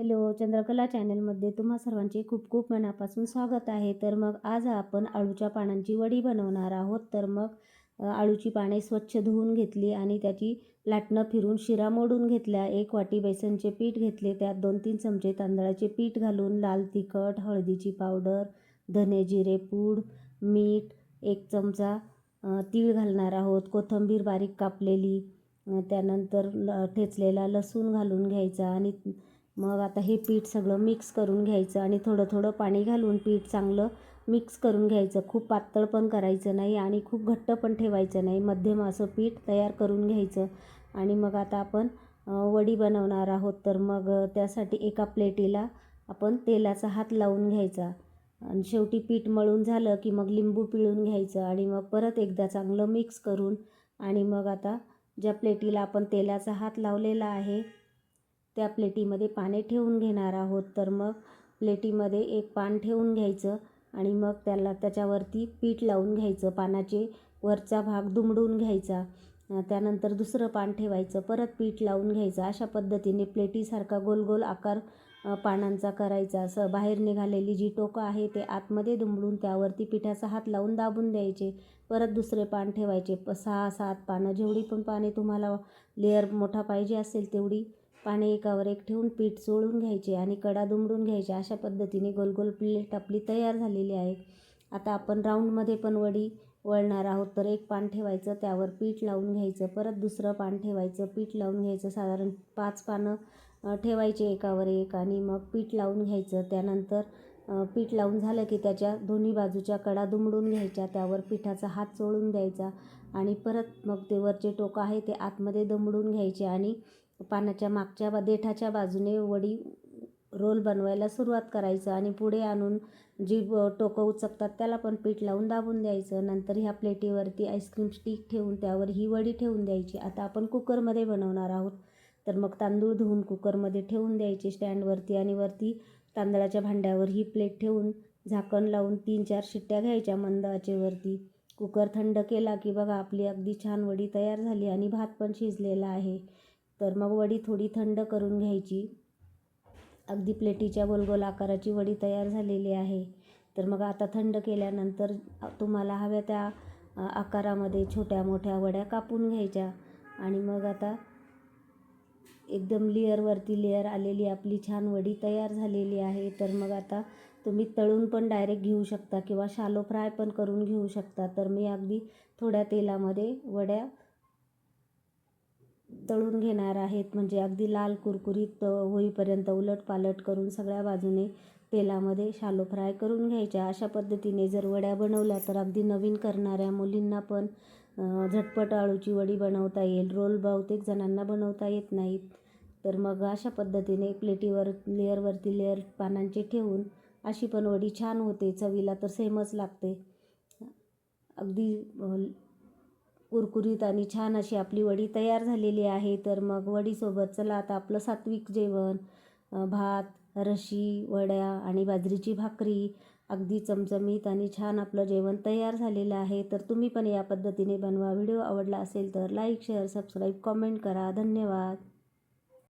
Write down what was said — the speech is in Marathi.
हॅलो चंद्रकला चॅनलमध्ये तुम्हा सर्वांचे खूप खूप मनापासून स्वागत आहे. तर मग आज आपण आळूच्या पानांची वडी बनवणार आहोत. तर मग आळूची पाने स्वच्छ धुवून घेतली आणि त्याची लाटणं फिरून शिरा मोडून घेतल्या. एक वाटी बेसनचे पीठ घेतले. त्यात दोन तीन चमचे तांदळाचे पीठ घालून लाल तिखट हळदीची पावडर धने जिरे पूड मीठ एक चमचा तीळ घालणार आहोत. कोथिंबीर बारीक कापलेली त्यानंतर ल ठेचलेला लसूण घालून घ्यायचा आणि मग आता हे पीठ सगळं मिक्स करून घ्यायचं आणि थोडं थोडं पाणी घालून पीठ चांगलं मिक्स करून घ्यायचं. खूप पातळ पण करायचं नाही आणि खूप घट्ट पण ठेवायचं नाही. मध्यम असं पीठ तयार करून घ्यायचं. आणि मग आता आपण वडी बनवणार आहोत. तर मग त्यासाठी एका प्लेटीला आपण तेलाचा हात लावून घ्यायचा. आणि शेवटी पीठ मळून झालं की मग लिंबू पिळून घ्यायचं आणि मग परत एकदा चांगलं मिक्स करून आणि मग आता ज्या प्लेटीला आपण तेलाचा हात लावलेला आहे त्या प्लेटीमध्ये पाने ठेवून घेणार आहोत. तर मग प्लेटीमध्ये एक पान ठेवून घ्यायचं आणि मग त्याला त्याच्यावरती पीठ लावून घ्यायचं. पानाचे वरचा भाग दुमडून घ्यायचा. त्यानंतर दुसरं पान ठेवायचं. परत पीठ लावून घ्यायचं. अशा पद्धतीने प्लेटीसारखा गोल गोल आकार पानांचा करायचा. असं बाहेर निघालेली जी टोकं आहे ते आतमध्ये दुमडून त्यावरती पिठाचा हात लावून दाबून द्यायचे. परत दुसरे पान ठेवायचे. प सहा सात पानं. जेवढी पण पाने तुम्हाला लेअर मोठा पाहिजे असेल तेवढी पाने एकावर एक ठेवून पीठ चोळून घ्यायचे आणि कडा दुमडून घ्यायचे. अशा पद्धतीने गोल गोल प्लेट आपली तयार झालेली आहे. आता आपण राऊंडमध्ये पण वडी वळणार आहोत. तर एक पान ठेवायचं त्यावर पीठ लावून घ्यायचं. परत दुसरं पान ठेवायचं. पीठ लावून घ्यायचं. साधारण पाच पानं ठेवायचे एकावर एक आणि मग पीठ लावून घ्यायचं. त्यानंतर पीठ लावून झालं की त्याच्या दोन्ही बाजूच्या कडा दुमडून घ्यायच्या. त्यावर पिठाचा हात चोळून द्यायचा आणि परत मग ते वरचे टोकं आहे ते आतमध्ये दमडून घ्यायचे आणि पानाच्या मागच्या बा देठाच्या बाजूने वडी रोल बनवायला सुरुवात करायचं आणि पुढे आणून जी टोकं उचकतात त्याला पण पीठ लावून दाबून द्यायचं. नंतर ह्या प्लेटीवरती आईस्क्रीम स्टिक ठेवून त्यावर ही वडी ठेवून द्यायची. आता आपण कुकरमध्ये बनवणार आहोत. तर मग तांदूळ धुवून कुकरमध्ये ठेवून द्यायचे स्टँडवरती आणि वरती तांदळाच्या भांड्यावर ही प्लेट ठेवून झाकण लावून तीन चार शिट्ट्या घ्यायच्या मंद आचेवरती कुकर थंड केला की बघा आपली अगदी छान वडी तयार झाली आणि भात पण शिजलेला आहे. तर मग वडी थोडी थंड करून घ्यायची. अगदी प्लेटीच्या गोलगोल आकाराची वडी तयार झालेली आहे. तर मग आता थंड केल्यानंतर तुम्हाला हव्या त्या आकारामध्ये छोट्या मोठ्या वड्या कापून घ्यायच्या. आणि मग आता एकदम लेअरवरती लेअर आलेली आपली छान वडी तयार झालेली आहे. तर मग आता तुम्ही तळून पण डायरेक्ट घेऊ शकता किंवा शालो फ्राय पण करून घेऊ शकता. तर मी अगदी थोड्या तेलामध्ये वड्या तळून घेणार आहेत. म्हणजे अगदी लाल कुरकुरीत होईपर्यंत उलट पालट करून सगळ्या बाजूने तेलामध्ये शालो फ्राय करून घ्यायच्या. अशा पद्धतीने जर वड्या बनवल्या तर अगदी नवीन करणाऱ्या मुलींना पण झटपट आळूची वडी बनवता येईल. रोल बहुतेक जणांना बनवता येत नाहीत. तर मग अशा पद्धतीने प्लेटीवर लेअरवरती लेअर पानांचे ठेवून अशी पण वडी छान होते. चवीला तर सेमच लागते. अगदी कुरकुरीत आणि छान अशी आपली वडी तयार झालेली आहे. तर मग वडीसोबत चला आता आपलं सात्विक जेवण भात रशी वड्या आणि बाजरीची भाकरी. अगदी चमचमीत आणि छान आपलं जेवण तयार झालेलं आहे. तर तुम्ही पण या पद्धतीने बनवा. व्हिडिओ आवडला असेल तर लाईक शेअर सबस्क्राईब कॉमेंट करा. धन्यवाद.